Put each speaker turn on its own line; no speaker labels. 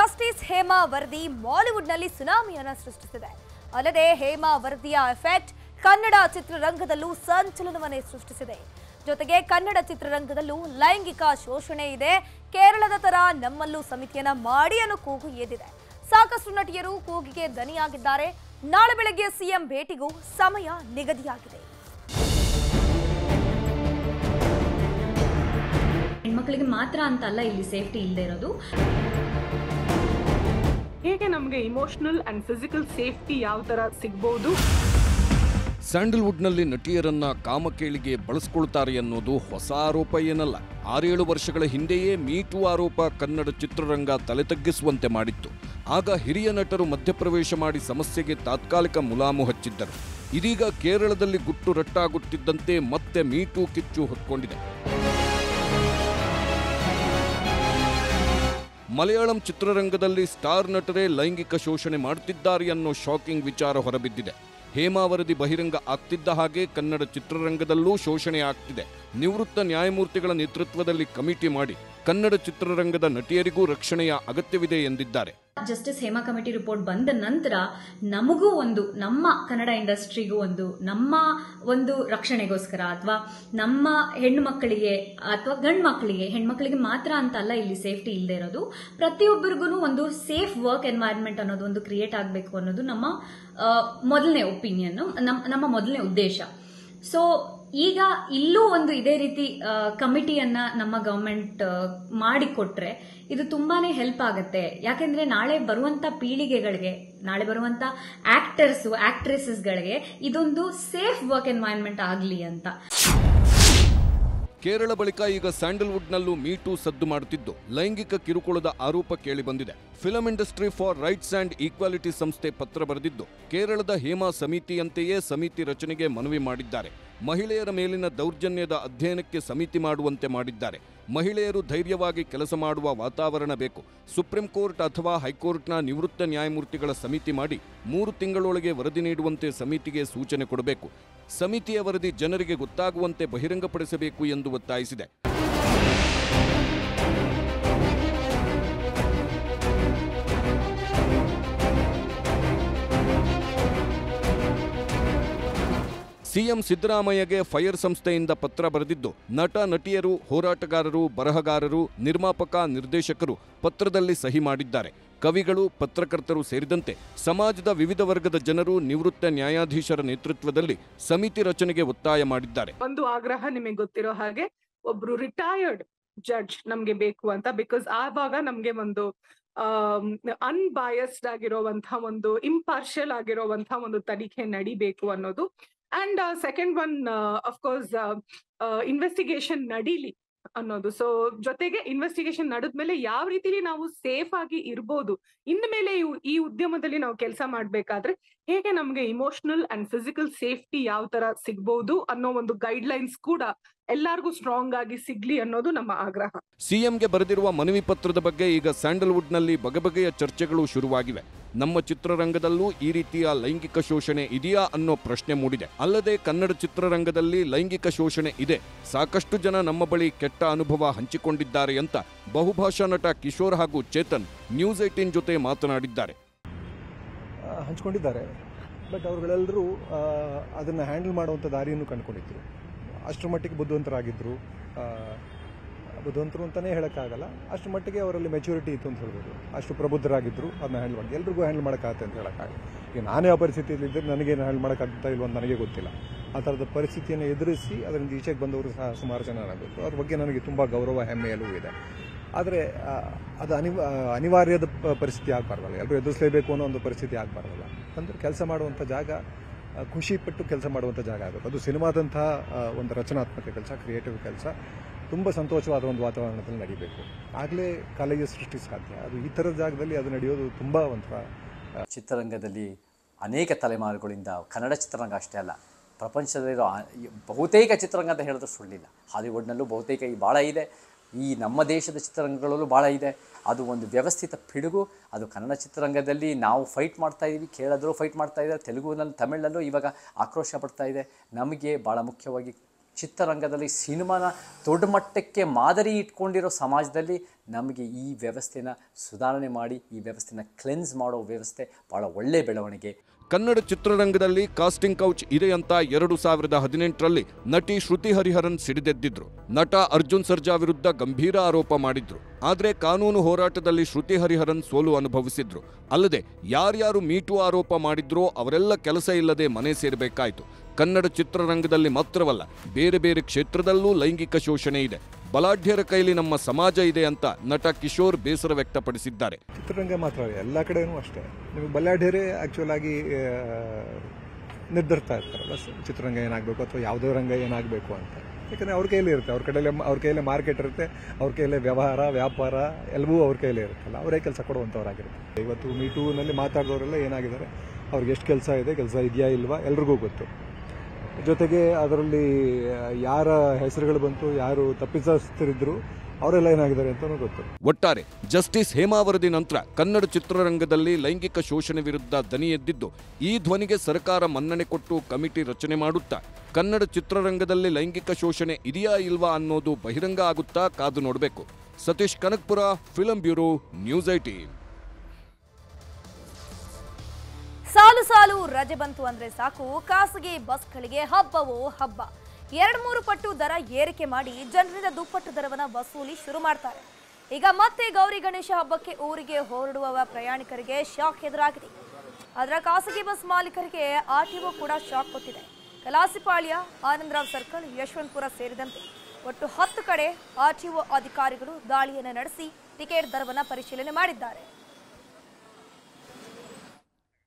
Justice Hema ವರದಿ ಬಾಲಿವುಡ್ನಲ್ಲಿ ಸುನಾಮಿಯನ್ನು ಸೃಷ್ಟಿಸಿದೆ. ಅಲ್ಲದೆ ಹೇಮಾ ವರದಿಯ ಎಫೆಕ್ಟ್ ಕನ್ನಡ ಚಿತ್ರರಂಗದಲ್ಲೂ ಸಂಚಲನವನ್ನೇ ಸೃಷ್ಟಿಸಿದೆ. ಜೊತೆಗೆ ಕನ್ನಡ ಚಿತ್ರರಂಗದಲ್ಲೂ ಲೈಂಗಿಕ ಶೋಷಣೆ ಇದೆ. ಕೇರಳದ ತರ ನಮ್ಮಲ್ಲೂ ಸಮಿತಿಯನ್ನ ಮಾಡಿ ಅನ್ನೋ ಕೂಗು ಎದ್ದಿದೆ. ಸಾಕಷ್ಟು ನಟಿಯರು ಕೂಗಿಗೆ ದನಿಯಾಗಿದ್ದಾರೆ ನಾಳೆ ಬೆಳಗ್ಗೆ ಸಿಎಂ ಭೇಟಿಗೂ ಸಮಯ ನಿಗದಿಯಾಗಿದೆ.
ಹೆಣ್ಮಕ್ಳಿಗೆ ಮಾತ್ರ ಅಂತ ಅಲ್ಲ ಇಲ್ಲಿ ಸೇಫ್ಟಿ ಇಲ್ಲದೆ ಇರೋದು.
ಹೇಗೆ ನಮಗೆ ಇಮೋಷನಲ್ ಅಂಡ್ ಫಿಸಿಕಲ್ ಸೇಫ್ಟಿ ಯಾವ ತರ ಸಿಗ್ಬೋದು?
ಸ್ಯಾಂಡಲ್ವುಡ್ನಲ್ಲಿ ನಟಿಯರನ್ನ ಕಾಮಕೇಳಿಗೆ ಬಳಸ್ಕೊಳ್ತಾರೆ ಅನ್ನೋದು ಹೊಸ ಆರೋಪ ಏನಲ್ಲ. ಆರೇಳು ವರ್ಷಗಳ ಹಿಂದೆಯೇ ಮೀಟು ಆರೋಪ ಕನ್ನಡ ಚಿತ್ರರಂಗ ತಲೆ ತಗ್ಗಿಸುವಂತೆ ಮಾಡಿತ್ತು. ಆಗ ಹಿರಿಯ ನಟರು ಮಧ್ಯಪ್ರವೇಶ ಮಾಡಿ ಸಮಸ್ಯೆಗೆ ತಾತ್ಕಾಲಿಕ ಮುಲಾಮು ಹಚ್ಚಿದ್ದರು. ಇದೀಗ ಕೇರಳದಲ್ಲಿ ಗುಟ್ಟು ರಟ್ಟಾಗುತ್ತಿದ್ದಂತೆ ಮತ್ತೆ ಮೀಟು ಕಿಚ್ಚು ಹೊತ್ಕೊಂಡಿದೆ. ಮಲಯಾಳಂ ಚಿತ್ರರಂಗದಲ್ಲಿ ಸ್ಟಾರ್ ನಟರೇ ಲೈಂಗಿಕ ಶೋಷಣೆ ಮಾಡುತ್ತಿದ್ದಾರೆ ಅನ್ನೋ ಶಾಕಿಂಗ್ ವಿಚಾರ ಹೊರಬಿದ್ದಿದೆ. ಹೇಮಾ ವರದಿ ಬಹಿರಂಗ ಆಗ್ತಿದ್ದ ಹಾಗೆ ಕನ್ನಡ ಚಿತ್ರರಂಗದಲ್ಲೂ ಶೋಷಣೆ ಆಗ್ತಿದೆ. ನಿವೃತ್ತ ನ್ಯಾಯಮೂರ್ತಿಗಳ ನೇತೃತ್ವದಲ್ಲಿ ಕಮಿಟಿ ಮಾಡಿ ಕನ್ನಡ ಚಿತ್ರರಂಗದ ನಟಿಯರಿಗೂ ರಕ್ಷಣೆಯ ಅಗತ್ಯವಿದೆ ಎಂದಿದ್ದಾರೆ.
ಜಸ್ಟಿಸ್ ಹೇಮಾ ಕಮಿಟಿ ರಿಪೋರ್ಟ್ ಬಂದ ನಂತರ ನಮಗೂ ಒಂದು, ನಮ್ಮ ಕನ್ನಡ ಇಂಡಸ್ಟ್ರಿಗೂ ಒಂದು, ನಮ್ಮ ಒಂದು ರಕ್ಷಣೆಗೋಸ್ಕರ ಅಥವಾ ನಮ್ಮ ಹೆಣ್ಣು ಮಕ್ಕಳಿಗೆ ಅಥವಾ ಗಂಡು ಮಕ್ಕಳಿಗೆ ಹೆಣ್ಮಕ್ಳಿಗೆ ಮಾತ್ರ ಅಂತ ಅಲ್ಲ, ಇಲ್ಲಿ ಸೇಫ್ಟಿ ಇಲ್ಲದೆ ಇರೋದು. ಪ್ರತಿಯೊಬ್ಬರಿಗೂ ಒಂದು ಸೇಫ್ ವರ್ಕ್ ಎನ್ವೈರನ್ಮೆಂಟ್ ಅನ್ನೋದು ಒಂದು ಕ್ರಿಯೇಟ್ ಆಗಬೇಕು ಅನ್ನೋದು ನಮ್ಮ ಮೊದಲನೇ ಒಪಿನಿಯನ್ ನಮ್ಮ ಮೊದಲನೇ ಉದ್ದೇಶ. ಸೊ ಈಗ ಇಲ್ಲೂ ಒಂದು ಇದೇ ರೀತಿ ಕಮಿಟಿಯನ್ನ ನಮ್ಮ ಗವರ್ಮೆಂಟ್ ಮಾಡಿಕೊಟ್ರೆ ಇದು ತುಂಬಾನೇ ಹೆಲ್ಪ್ ಆಗುತ್ತೆ. ಯಾಕೆಂದ್ರೆ ನಾಳೆ ಬರುವಂತ ಪೀಳಿಗೆಗಳಿಗೆ, ನಾಳೆ ಬರುವಂತ ಆಕ್ಟರ್ಸ್ ಆಕ್ಟ್ರೆಸಸ್ಗಳಿಗೆ ಇದೊಂದು ಸೇಫ್ ವರ್ಕ್ ಎನ್ವೈರನ್ಮೆಂಟ್ ಆಗಲಿ ಅಂತ.
ಕೇರಳ ಬಳಿಕ ಈಗ ಸ್ಯಾಂಡಲ್ವುಡ್ನಲ್ಲೂ ಮೀಟು ಸದ್ದು ಮಾಡುತ್ತಿದ್ದು. ಲೈಂಗಿಕ ಕಿರುಕುಳದ ಆರೋಪ ಕೇಳಿಬಂದಿದೆ. Film industry for rights and equality ಸಂಸ್ಥೆ ಪತ್ರ ಬರೆದಿದ್ದು, ಕೇರಳದ ಹೇಮಾ ಸಮಿತಿಯಂತೆಯೇ ಸಮಿತಿ ರಚನೆಗೆ ಮನವಿ ಮಾಡಿದ್ದಾರೆ. ಮಹಿಳೆಯರ ಮೇಲಿನ ದೌರ್ಜನ್ಯದ ಅಧ್ಯಯನಕ್ಕೆ ಸಮಿತಿ ಮಾಡುವಂತೆ ಮಾಡಿದ್ದಾರೆ. ಮಹಿಳೆಯರು ಧೈರ್ಯವಾಗಿ ಕೆಲಸ ಮಾಡುವ ವಾತಾವರಣ ಬೇಕು. ಸುಪ್ರೀಂ ಕೋರ್ಟ್ ಅಥವಾ ಹೈಕೋರ್ಟ್ನ ನಿವೃತ್ತ ನ್ಯಾಯಮೂರ್ತಿಗಳ ಸಮಿತಿ ಮಾಡಿ ಮೂರು ತಿಂಗಳೊಳಗೆ ವರದಿ ನೀಡುವಂತೆ ಸಮಿತಿಗೆ ಸೂಚನೆ ಕೊಡಬೇಕು. ಸಮಿತಿಯ ವರದಿ ಜನರಿಗೆ ಗೊತ್ತಾಗುವಂತೆ ಬಹಿರಂಗಪಡಿಸಬೇಕು ಎಂದು ಒತ್ತಾಯಿಸಿದೆ. ಸಿಎಂ ಸಿದ್ದರಾಮಯ್ಯಗೆ ಫೈರ್ ಸಂಸ್ಥೆಯಿಂದ ಪತ್ರ ಬರೆದಿದ್ದು, ನಟ, ನಟಿಯರು, ಹೋರಾಟಗಾರರು, ಬರಹಗಾರರು, ನಿರ್ಮಾಪಕ, ನಿರ್ದೇಶಕರು ಪತ್ರದಲ್ಲಿ ಸಹಿ ಮಾಡಿದ್ದಾರೆ. ಕವಿಗಳು, ಪತ್ರಕರ್ತರು ಸೇರಿದಂತೆ ಸಮಾಜದ ವಿವಿಧ ವರ್ಗದ ಜನರು ನಿವೃತ್ತ ನ್ಯಾಯಾಧೀಶರ ನೇತೃತ್ವದಲ್ಲಿ ಸಮಿತಿ ರಚನೆಗೆ ಒತ್ತಾಯ ಮಾಡಿದ್ದಾರೆ.
ಒಂದು ಆಗ್ರಹ ನಿಮಗೆ ಗೊತ್ತಿರೋ ಹಾಗೆ ಒಬ್ರು ರಿಟೈರ್ಡ್ ಜಡ್ಜ್ ನಮ್ಗೆ ಬೇಕು ಅಂತ ಬಿಕಾಸ್ ಆವಾಗ ನಮ್ಗೆ ಒಂದು ಅನ್ಬಯಸ್ಡ್ ಆಗಿರೋವಂತಹ ಒಂದು ಇಂಪಾರ್ಷಿಯಲ್ ಆಗಿರೋವಂತಹ ಒಂದು ತನಿಖೆ ನಡಿಬೇಕು ಅನ್ನೋದು and second one of course investigation ನಡೀಲಿ ಅನ್ನೋದು. ಸೊ ಜೊತೆಗೆ ಇನ್ವೆಸ್ಟಿಗೇಷನ್ ನಡೆದ್ಮೇಲೆ ಯಾವ ರೀತಿಲಿ ನಾವು ಸೇಫ್ ಆಗಿ ಇರ್ಬೋದು, ಇನ್ಮೇಲೆ ಈ ಉದ್ಯಮದಲ್ಲಿ ನಾವು ಕೆಲಸ ಮಾಡ್ಬೇಕಾದ್ರೆ ಹೇಗೆ ನಮ್ಗೆ ಇಮೋಷನಲ್ ಅಂಡ್ ಫಿಸಿಕಲ್ ಸೇಫ್ಟಿ ಯಾವ ತರ ಸಿಗ್ಬಹುದು ಅನ್ನೋ ಒಂದು ಗೈಡ್ ಲೈನ್ಸ್ ಕೂಡ ಎಲ್ಲರಿಗೂ ಸ್ಟ್ರಾಂಗ್ ಆಗಿ ಸಿಗ್ಲಿ ಅನ್ನೋದು ನಮ್ಮ ಆಗ್ರಹ.
ಸಿಎಂಗೆ ಬರೆದಿರುವ ಮನವಿ ಪತ್ರದ ಬಗ್ಗೆ ಈಗ ಸ್ಯಾಂಡಲ್ವುಡ್ನಲ್ಲಿ ಬಗೆಬಗೆಯ ಚರ್ಚೆಗಳು ಶುರುವಾಗಿವೆ. ನಮ್ಮ ಚಿತ್ರರಂಗದಲ್ಲೂ ಈ ರೀತಿಯ ಲೈಂಗಿಕ ಶೋಷಣೆ ಇದೆಯಾ ಅನ್ನೋ ಪ್ರಶ್ನೆ ಮೂಡಿದೆ. ಅಲ್ಲದೆ ಕನ್ನಡ ಚಿತ್ರರಂಗದಲ್ಲಿ ಲೈಂಗಿಕ ಶೋಷಣೆ ಇದೆ. ಸಾಕಷ್ಟು ಜನ ನಮ್ಮ ಬಳಿ ಕೆಟ್ಟ ಅನುಭವ ಹಂಚಿಕೊಂಡಿದ್ದಾರೆ ಅಂತ ಬಹುಭಾಷಾ ನಟ ಕಿಶೋರ್ ಹಾಗೂ ಚೇತನ್ ನ್ಯೂಸ್ ಏಟೀನ್ ಜೊತೆ ಮಾತನಾಡಿದ್ದಾರೆ.
ಹಂಚಿಕೊಂಡಿದ್ದಾರೆ. ಬಟ್ ಅವರುಗಳೆಲ್ಲರೂ ಅದನ್ನು ಹ್ಯಾಂಡಲ್ ಮಾಡುವಂಥ ದಾರಿಯನ್ನು ಕಂಡುಕೊಂಡಿದ್ದರು ಅಷ್ಟರ ಮಟ್ಟಿಗೆ ಬುದ್ಧಿವಂತರಾಗಿದ್ದರು ಬುದ್ಧಿವಂತರು ಅಂತಲೇ ಹೇಳೋಕ್ಕಾಗಲ್ಲ. ಅಷ್ಟು ಮಟ್ಟಿಗೆ ಅವರಲ್ಲಿ ಮೆಚುರಿಟಿ ಇತ್ತು ಅಂತ ಹೇಳ್ಬೋದು. ಅಷ್ಟು ಪ್ರಬುದ್ಧರಾಗಿದ್ದರು ಅದನ್ನ ಹ್ಯಾಂಡ್ ಮಾಡಿ. ಎಲ್ರಿಗೂ ಹ್ಯಾಂಡಲ್ ಮಾಡೋಕ್ಕಾಗತ್ತೆ ಅಂತ ಹೇಳೋಕ್ಕಾಗಲ್ಲ. ಈಗ ನಾನೇ ಆ ನನಗೆ ನನಗೇನು ಹ್ಯಾಂಡಲ್ ಮಾಡೋಕ್ಕಾಗ್ತಾ ಇಲ್ವ ನನಗೆ ಗೊತ್ತಿಲ್ಲ. ಆ ಥರದ ಪರಿಸ್ಥಿತಿಯನ್ನು ಎದುರಿಸಿ ಅದರಿಂದ ಈಚೆಗೆ ಬಂದವರು ಸಹ ಸುಮಾರು ಜನ ಆಗಬೇಕು. ಅದ್ರ ಬಗ್ಗೆ ನನಗೆ ತುಂಬ ಗೌರವ ಹೆಮ್ಮೆ ಎಲ್ಲವೂ ಇದೆ. ಆದರೆ ಅದು ಅನಿವ ಅನಿವಾರ್ಯದ ಪರಿಸ್ಥಿತಿ ಆಗಬಾರ್ದಲ್ಲ. ಎಲ್ಲರೂ ಎದುರಿಸಲೇಬೇಕು ಅನ್ನೋ ಒಂದು ಪರಿಸ್ಥಿತಿ ಆಗಬಾರ್ದಲ್ಲ. ಅಂದರೆ ಕೆಲಸ ಮಾಡುವಂಥ ಜಾಗ ಖುಷಿಪಟ್ಟು ಖುಷಿ ಪಟ್ಟು ಕೆಲಸ ಮಾಡುವಂಥ ಜಾಗ ಆಗಬೇಕು. ಅದು ಸಿನಿಮಾದಂತಹ ಒಂದು ರಚನಾತ್ಮಕ ಕೆಲಸ, ಕ್ರಿಯೇಟಿವ್ ಕೆಲಸ. ತುಂಬ ಸಂತೋಷವಾದ ಒಂದು ವಾತಾವರಣದಲ್ಲಿ ನಡೀಬೇಕು. ಆಗಲೇ ಕಾಲೇಜು ಸೃಷ್ಟಿ ಸಾಧ್ಯ. ಅದು ಈ ಥರದ ಜಾಗದಲ್ಲಿ ಅದು ನಡೆಯೋದು ತುಂಬ ಒಂಥರ
ಚಿತ್ರರಂಗದಲ್ಲಿ ಅನೇಕ ತಲೆಮಾರುಗಳಿಂದ ಕನ್ನಡ ಚಿತ್ರರಂಗ ಅಷ್ಟೇ ಅಲ್ಲ, ಪ್ರಪಂಚದಲ್ಲಿರೋ ಬಹುತೇಕ ಚಿತ್ರರಂಗ ಅಂತ ಹೇಳಿದ್ರೆ ಸುಳ್ಳಿಲ್ಲ. ಹಾಲಿವುಡ್ನಲ್ಲೂ ಬಹುತೇಕ ಈ ಭಾಳ ಇದೆ. ಈ ನಮ್ಮ ದೇಶದ ಚಿತ್ರರಂಗಗಳಲ್ಲೂ ಭಾಳ ಇದೆ. ಅದು ಒಂದು ವ್ಯವಸ್ಥಿತ ಪಿಡುಗು. ಅದು ಕನ್ನಡ ಚಿತ್ರರಂಗದಲ್ಲಿ ನಾವು ಫೈಟ್ ಮಾಡ್ತಾ ಇದ್ದೀವಿ, ಕೇಳದರೂ ಫೈಟ್ ಮಾಡ್ತಾ ಇದ್ದಾರೆ. ತೆಲುಗುನಲ್ಲಿ ತಮಿಳಲ್ಲೂ ಇವಾಗ ಆಕ್ರೋಶ ಪಡ್ತಾ ಇದೆ. ನಮಗೆ ಭಾಳ ಮುಖ್ಯವಾಗಿ ಚಿತ್ರರಂಗದಲ್ಲಿ ಸಿನಿಮಾನ ದೊಡ್ಡ ಮಟ್ಟಕ್ಕೆ ಮಾದರಿ ಇಟ್ಕೊಂಡಿರೋ ಸಮಾಜದಲ್ಲಿ ನಮಗೆ ಈ ವ್ಯವಸ್ಥೆನ ಸುಧಾರಣೆ ಮಾಡಿ, ಈ ವ್ಯವಸ್ಥೆನ ಕ್ಲೆನ್ಸ್ ಮಾಡೋ ವ್ಯವಸ್ಥೆ ಭಾಳ ಒಳ್ಳೆ ಬೆಳವಣಿಗೆ.
ಕನ್ನಡ ಚಿತ್ರರಂಗದಲ್ಲಿ ಕಾಸ್ಟಿಂಗ್ ಕೌಚ್ ಇದೆ ಅಂತ ಎರಡು ಸಾವಿರದ ಹದಿನೆಂಟರಲ್ಲಿ ನಟಿ ಶ್ರುತಿ ಹರಿಹರನ್ ಸಿಡಿದೆದ್ದಿದ್ರು. ನಟ ಅರ್ಜುನ್ ಸರ್ಜಾ ವಿರುದ್ಧ ಗಂಭೀರ ಆರೋಪ ಮಾಡಿದ್ರು. ಆದರೆ ಕಾನೂನು ಹೋರಾಟದಲ್ಲಿ ಶ್ರುತಿ ಹರಿಹರನ್ ಸೋಲು ಅನುಭವಿಸಿದ್ರು. ಅಲ್ಲದೆ ಯಾರ್ಯಾರು ಮೀಟು ಆರೋಪ ಮಾಡಿದ್ರೋ ಅವರೆಲ್ಲ ಕೆಲಸ ಇಲ್ಲದೆ ಮನೆ ಸೇರಬೇಕಾಯ್ತು. ಕನ್ನಡ ಚಿತ್ರರಂಗದಲ್ಲಿ ಮಾತ್ರವಲ್ಲ ಬೇರೆ ಬೇರೆ ಕ್ಷೇತ್ರದಲ್ಲೂ ಲೈಂಗಿಕ ಶೋಷಣೆ ಇದೆ. ಬಲಾಢ್ಯರ ಕೈಲಿ ನಮ್ಮ ಸಮಾಜ ಇದೆ ಅಂತ ನಟ ಕಿಶೋರ್ ಬೇಸರ ವ್ಯಕ್ತಪಡಿಸಿದ್ದಾರೆ.
ಚಿತ್ರರಂಗ ಮಾತ್ರ ಎಲ್ಲ ಕಡೆಯೂ ಅಷ್ಟೇ. ನಿಮಗೆ ಬಲಾಢ್ಯರೇ ಆಕ್ಚುಲ್ ಆಗಿ ಆ, ನಿರ್ಧರಿಸ್ತಾ ಇರ್ತಾರಲ್ಲ ಚಿತ್ರರಂಗ ಏನಾಗಬೇಕು ಅಥವಾ ಯಾವುದೇ ರಂಗ ಏನಾಗಬೇಕು ಅಂತ. ಯಾಕಂದರೆ ಅವ್ರ ಕೈಯಲ್ಲಿ ಇರುತ್ತೆ. ಅವ್ರ ಕಡೆಯಲ್ಲೇ ಅವ್ರ ಕೈಯಲ್ಲೇ ಮಾರ್ಕೆಟ್ ಇರುತ್ತೆ. ಅವ್ರ ಕೈಯಲ್ಲೇ ವ್ಯವಹಾರ ವ್ಯಾಪಾರ ಎಲ್ಲವೂ ಅವ್ರ ಕೈಯಲ್ಲೇ ಇರುತ್ತಲ್ಲ. ಅವರೇ ಕೆಲಸ ಕೊಡುವಂಥವ್ರಾಗಿರುತ್ತೆ ಇವತ್ತು ಮೀಟೂನಲ್ಲಿ ಮಾತಾಡಿದವರೆಲ್ಲ ಏನಾಗಿದ್ದಾರೆ? ಅವ್ರಿಗೆ ಎಷ್ಟು ಕೆಲಸ ಇದೆ? ಕೆಲಸ ಇದೆಯಾ ಇಲ್ವಾ? ಎಲ್ರಿಗೂ ಗೊತ್ತು. ಜೊತೆಗೆ ಅದರಲ್ಲಿ ಯಾರ ಹೆಸರುಗಳು ಬಂತು, ಯಾರು ತಪ್ಪಿತಸ್ಥರಿದ್ರು, ಅವರೆಲ್ಲ ಏನಾಗಿದ್ದಾರೆ ಅಂತ ಗೊತ್ತು.
ಒಟ್ಟಾರೆ, ಜಸ್ಟಿಸ್ ಹೇಮಾವರದಿ ನಂತರ ಕನ್ನಡ ಚಿತ್ರರಂಗದಲ್ಲಿ ಲೈಂಗಿಕ ಶೋಷಣೆ ವಿರುದ್ಧ ದನಿ ಎದ್ದಿದ್ದು, ಈ ಧ್ವನಿಗೆ ಸರ್ಕಾರ ಮನ್ನಣೆ ಕೊಟ್ಟು ಕಮಿಟಿ ರಚನೆ ಮಾಡುತ್ತಾ, ಕನ್ನಡ ಚಿತ್ರರಂಗದಲ್ಲಿ ಲೈಂಗಿಕ ಶೋಷಣೆ ಇದೆಯಾ ಇಲ್ವಾ ಅನ್ನೋದು ಬಹಿರಂಗ ಆಗುತ್ತಾ ಕಾದು ನೋಡಬೇಕು. Satish Kanakpura, film bureau, news eighteen.
ಸಾಲು ಸಾಲು ರಜೆ ಬಂತು ಅಂದ್ರೆ ಸಾಕು. ಖಾಸಗಿ ಬಸ್ಗಳಿಗೆ ಹಬ್ಬವೋ ಹಬ್ಬ. ಎರಡ್ ಮೂರು ಪಟ್ಟು ದರ ಏರಿಕೆ ಮಾಡಿ ಜನರಿಂದ ದುಪ್ಪಟ್ಟು ದರವನ್ನ ವಸೂಲಿ ಶುರು ಮಾಡ್ತಾರೆ. ಈಗ ಮತ್ತೆ ಗೌರಿ ಗಣೇಶ ಹಬ್ಬಕ್ಕೆ ಊರಿಗೆ ಹೊರಡುವ ಪ್ರಯಾಣಿಕರಿಗೆ ಶಾಕ್ ಎದುರಾಗಿದೆ. ಅದರ ಖಾಸಗಿ ಬಸ್ ಮಾಲೀಕರಿಗೆ ಆರ್ಟಿಒ ಕೂಡ ಶಾಕ್ ಕೊಟ್ಟಿದೆ. ಕಲಾಸಿಪಾಳ್ಯ, ಆನಂದರಾವ್ ಸರ್ಕಲ್, ಯಶವಂತಪುರ ಸೇರಿದಂತೆ ಒಟ್ಟು ಹತ್ತು ಕಡೆ ಆರ್ಟಿಒ ಅಧಿಕಾರಿಗಳು ದಾಳಿಯನ್ನು ನಡೆಸಿ ಟಿಕೆಟ್ ದರವನ್ನು ಪರಿಶೀಲನೆ ಮಾಡಿದ್ದಾರೆ.